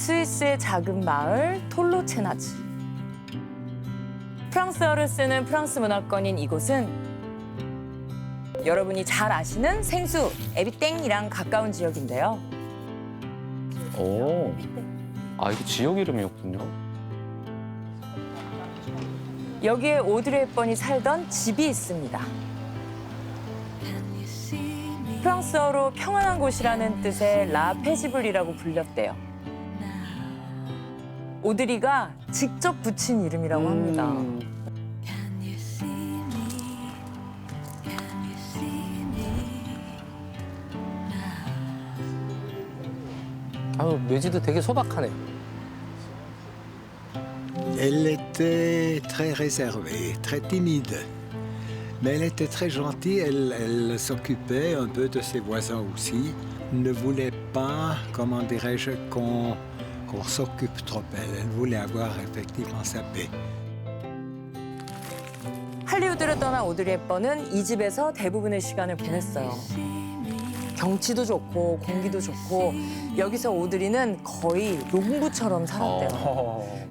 스위스의 작은 마을 톨로체나지. 프랑스어를 쓰는 프랑스 문화권인 이곳은 여러분이 잘 아시는 생수 에비땡이랑 가까운 지역인데요. 오. 아, 이게 지역 이름이었군요. 여기에 오드리 헵번이 살던 집이 있습니다. 프랑스어로 평안한 곳이라는 뜻의 라 페지블이라고 불렸대요. 오드리가 직접 붙인 이름이라고 합니다. 음. 아유 묘지도 되게 소박하네. Elle était très réservée, très timide. Mais elle était très gentille, elle, elle s'occupait un peu de ses voisins aussi. Ne voulait pas, comment dirais-je, qu'on qu'on s'occupe trop d'elle. Elle voulait avoir effectivement sa paix. 할리우드를 떠난 오드리 헵번은 이 집에서 대부분의 시간을 보냈어요. 경치도 좋고 공기도 좋고 여기서 오드리는 거의 농부처럼 살았대요. 어.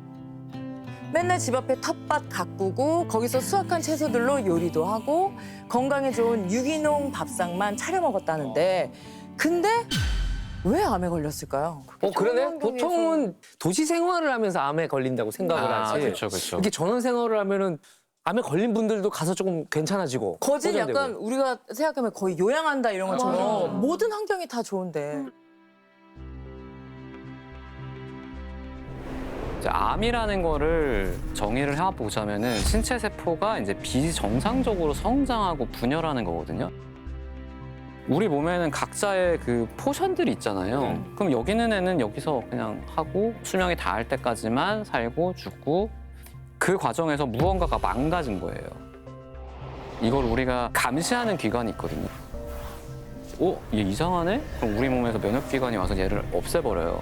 맨날 집 앞에 텃밭 가꾸고 거기서 수확한 채소들로 요리도 하고 건강에 좋은 유기농 밥상만 차려 먹었다는데 근데 왜 암에 걸렸을까요? 어 그러네. 보통은 도시 생활을 하면서 암에 걸린다고 생각을 아, 하지. 그렇죠, 그렇죠. 이렇게 전원 생활을 하면은 암에 걸린 분들도 가서 조금 괜찮아지고. 거진 호전되고. 약간 우리가 생각하면 거의 요양한다 이런 것처럼 맞아. 모든 환경이 다 좋은데 이제 암이라는 거를 정의를 해보자면은 신체 세포가 이제 비정상적으로 성장하고 분열하는 거거든요. 우리 몸에는 각자의 그 포션들이 있잖아요. 그럼 여기 있는 애는 여기서 그냥 하고 수명이 닿을 때까지만 살고 죽고 그 과정에서 무언가가 망가진 거예요. 이걸 우리가 감시하는 기관이 있거든요. 어? 얘 이상하네? 그럼 우리 몸에서 면역기관이 와서 얘를 없애버려요.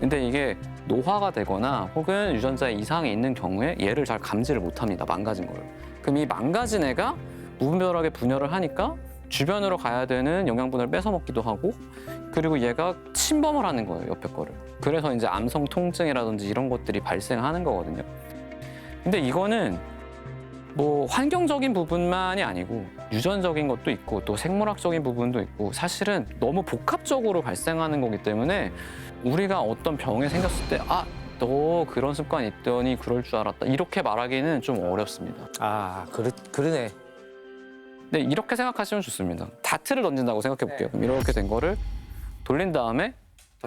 근데 이게 노화가 되거나 혹은 유전자에 이상이 있는 경우에 얘를 잘 감지를 못합니다. 망가진 걸. 그럼 이 망가진 애가 무분별하게 분열을 하니까 주변으로 가야 되는 영양분을 뺏어 먹기도 하고 그리고 얘가 침범을 하는 거예요. 옆에 거를. 그래서 이제 암성 통증이라든지 이런 것들이 발생하는 거거든요. 근데 이거는 뭐 환경적인 부분만이 아니고 유전적인 것도 있고 또 생물학적인 부분도 있고 사실은 너무 복합적으로 발생하는 거기 때문에 우리가 어떤 병에 생겼을 때 아, 너 그런 습관 있더니 그럴 줄 알았다. 이렇게 말하기는 좀 어렵습니다. 아 그러 그러네. 근데 이렇게 생각하시면 좋습니다. 다트를 던진다고 생각해 볼게요. 그럼 이렇게 된 거를 돌린 다음에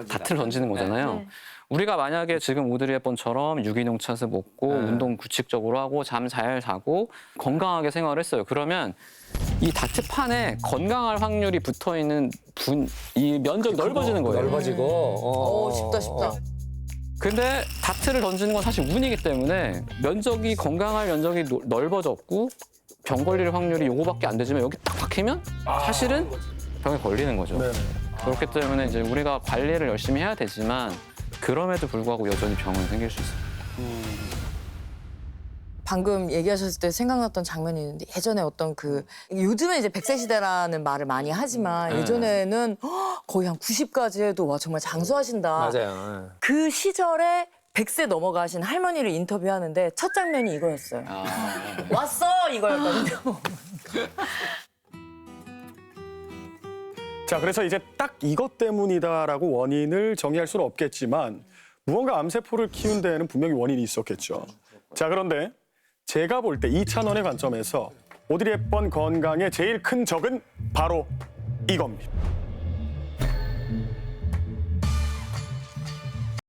다트를 던지는 거잖아요. 네. 우리가 만약에 지금 오드리 헵번처럼 유기농 차스 먹고 네. 운동 규칙적으로 하고 잠 잘 자고 건강하게 생활했어요. 그러면 이 다트판에 건강할 확률이 붙어 있는 분 이 면적이 넓어지는 거예요. 넓어지고. 어, 오 쉽다 쉽다 근데 다트를 던지는 건 사실 운이기 때문에 면적이 건강할 면적이 노- 넓어졌고 병 걸릴 확률이 요거밖에 안 되지만 여기 딱 박히면 사실은 병에 걸리는 거죠. 그렇기 때문에 이제 우리가 관리를 열심히 해야 되지만 그럼에도 불구하고 여전히 병은 생길 수 있어요. 방금 얘기하셨을 때 생각났던 장면이 있는데 예전에 어떤 그 요즘에 이제 백세 시대라는 말을 많이 하지만 네. 예전에는 헉, 거의 한 90까지 해도 와 정말 장수하신다. 맞아요. 그 시절에 100세 넘어가신 할머니를 인터뷰하는데 첫 장면이 이거였어요. 왔어 이거였거든요. 자, 그래서 이제 딱 이것 때문이다라고 원인을 정의할 수는 없겠지만 무언가 암세포를 키운 데에는 분명히 원인이 있었겠죠. 자, 그런데 제가 볼 때 이찬원의 관점에서 오드리 헵번 건강의 제일 큰 적은 바로 이겁니다.